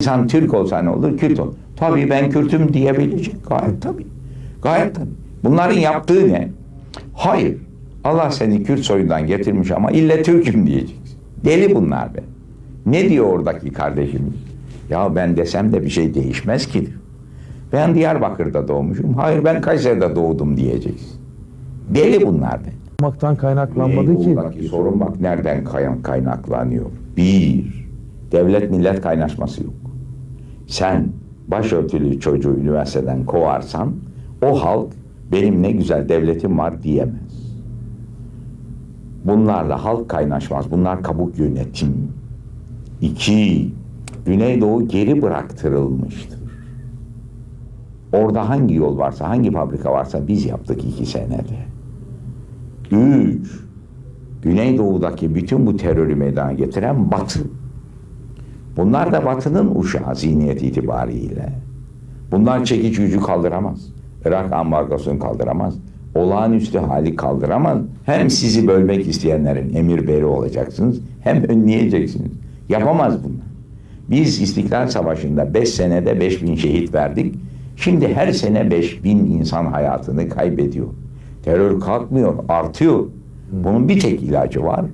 İnsan Türk olsa ne olur? Kürt olur. Tabii ben Kürt'üm diyebilecek. Gayet tabii. Gayet tabii. Bunların yaptığı ne? Hayır. Allah seni Kürt soyundan getirmiş ama ille Türk'üm diyeceksin. Deli bunlar be. Ne diyor oradaki kardeşimiz? Ya ben desem de bir şey değişmez ki. Ben Diyarbakır'da doğmuşum. Hayır ben Kayseri'de doğdum diyeceksin. Deli bunlar be. olmaktan kaynaklanmadı ki. Buradaki sorun bak nereden kay- kaynaklanıyor. Bir, devlet millet kaynaşması yok. Sen başörtülü çocuğu üniversiteden kovarsan o halk benim ne güzel devletim var diyemez. Bunlarla halk kaynaşmaz. Bunlar kabuk yönetim. İki, Güneydoğu geri bıraktırılmıştır. Orada hangi yol varsa, hangi fabrika varsa biz yaptık iki senede. Üç, Güneydoğu'daki bütün bu terörü meydana getiren Batı. Bunlar da Batı'nın uşağı zihniyet itibariyle. Bunlar çekiç gücü kaldıramaz. Irak ambargosunu kaldıramaz. Olağanüstü hali kaldıramaz. Hem sizi bölmek isteyenlerin emir beri olacaksınız hem önleyeceksiniz. Yapamaz bunlar. Biz İstiklal Savaşı'nda 5 senede 5 bin şehit verdik. Şimdi her sene 5 bin insan hayatını kaybediyor. Terör kalkmıyor, artıyor. Bunun bir tek ilacı var.